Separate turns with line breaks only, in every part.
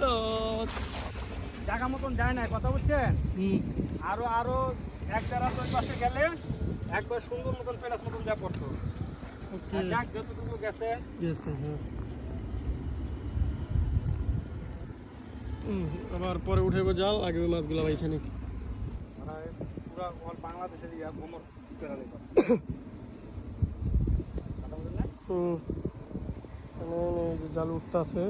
তো
জায়গা মতন যায় না কথা বলছেন আরও আরও এক তো ওই পাশে গেলে একবার সুন্দর মতন প্যালাস মতন যা পড়তো। যাক যতটুকু গেছে।
গেছে হ্যাঁ। আবার পরে উঠে জাল আগে ওই মাছগুলো পাইছে নাকি।
পুরা অল বাংলাদেশের ইয়া ভ্রমণ করে না?
হুম। জাল উঠতে আছে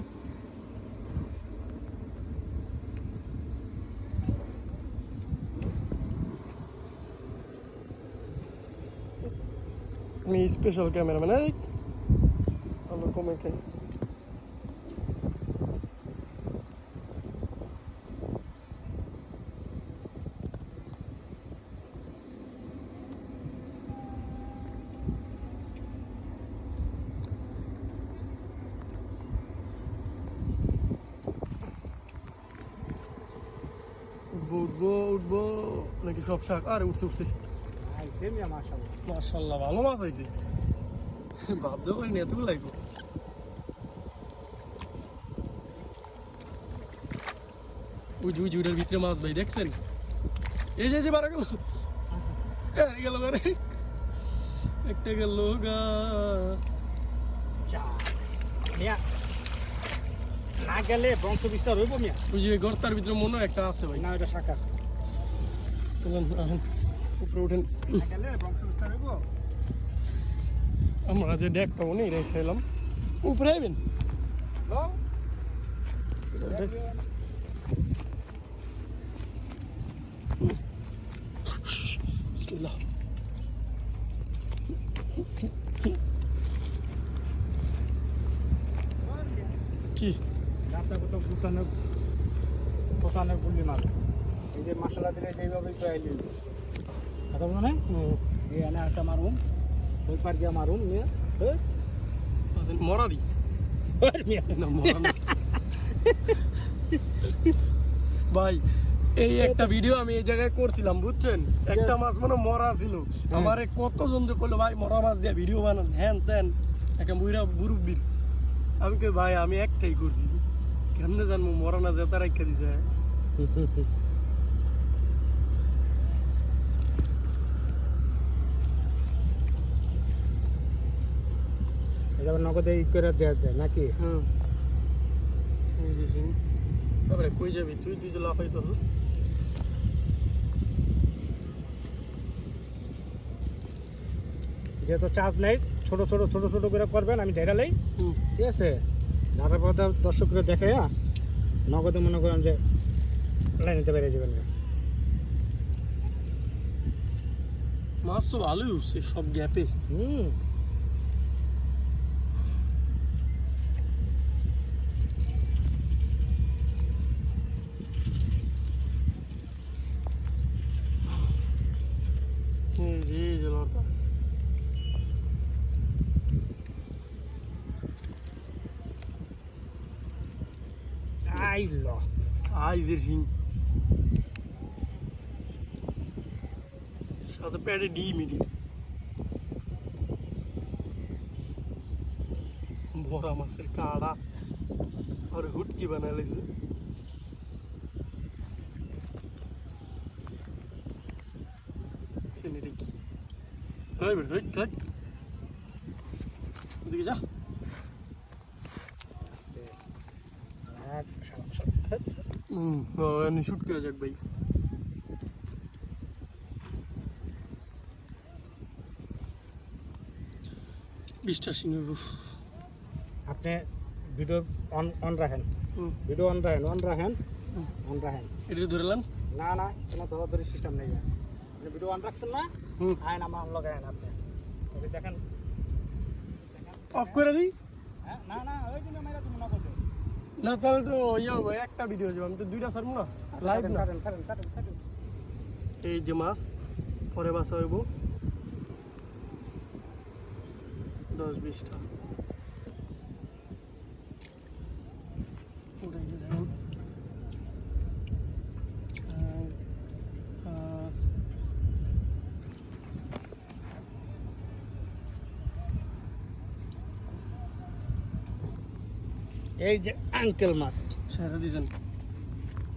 আমি স্পেশাল ক্যামেরাম্যান এই ভালো কমে খাই উঠবো উঠবো উঠবো নাকি সব শাক আরে উঠছে উঠছে
মিয়া
মার্শাল্লাহ ভালো মাছ হয়েছে। ভাবতেও পারিনি এতগুলো লাগবে। ওই যে ওইটার ভিতরে মাছ ভাই দেখছেন? এই যে বারা গেল। গেল করে একটা গেল গা।
মিয়া। না গেলে বংশ বিস্তার হইব মিয়া।
ওই যে গর্তার ভিতরে মনে একটা আছে ভাই।
না ওটা শাখা।
চলেন উপরে উঠেন। আমরা যে ডেক পাবো নেই রেখে এলাম। উপরে আইবেন? কি?
রাতটা কত গুছানো পোষানো গুলি মাছ এই যে মশলা দিলে যেভাবে তো আইলি কথা বলো না
হুম,
এই এনে একটা মারুম। ওই পার মারুম নিয়ে হ্যাঁ?
মরা দি ভাই এই একটা ভিডিও আমি এই জায়গায় করছিলাম বুঝছেন? একটা মাছ মানে মরা ছিল। আমারে কতজন যে করল ভাই মরা মাছ দিয়ে ভিডিও বানান। হ্যান ত্যান একটা বুড়া মুরব্বির। আমি কই ভাই আমি একটাই করছি। কেমনে জানব মরা না যেতা রেখে দিছে?
এবার নগদে ই করে দেওয়া যায় নাকি?
হ্যাঁ তারপরে কই যাবি তুই? তুই যে লাফাইতেছিস
যেহেতু চার্জ নেই ছোট ছোট ছোট ছোট করে করবেন আমি ধরে লই
হুম।
ঠিক আছে? ধারা পর দর্শকরা দেখে হ্যাঁ? নগদে মনে করেন যে লাইন নিতে পেরে যাবেন।
মাছ তো ভালোই উঠছে সব গ্যাপে।
হুম।
এই যে এই যে লড়তাস
আইল
সাইজের শিং সাথে প্যাডে ডিম ইটির বড়া মাছের কাড়া আর হুটকি বানাই লাগছে সেনেরে কি বের হাই হাই ওদিকে যা হুম শুট করে যাক ভাই বিশটা সিং
আপনি ভিডিও অন অন রাখেন। ভিডিও অন রাখেন অন রাখেন অন রাখেন।
এটা ধরলাম
না না কোনো ধরাধরি সিস্টেম নেই। আপনি ভিডিও অন রাখছেন না আইন আমার লগে আইন আপনি। ওকে দেখেন
অফ করে দিই?
হ্যাঁ না না ওই জন্য মেরা তুমি নগদ
না তাহলে তো ইয়ে হবে একটা ভিডিও যাবে আমি তো দুইটা ছাড়বো না? লাইভ না?
কাটেন কাটেন
এই যে মাছ পরে বাসা হইব দশ বিশটা উঠাই দিয়ে দেখুন চার, পাঁচ,
এই যে আঙ্কেল মাছ।
ছেড়ে দিয়েছেন।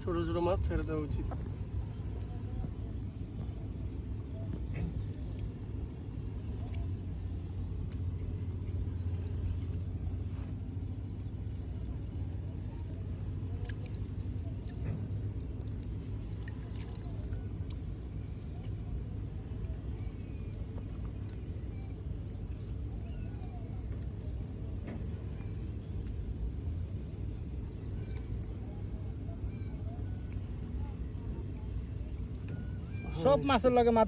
ছোট ছোট মাছ ছেড়ে দেওয়া উচিত।
সব মাছের লগে মাত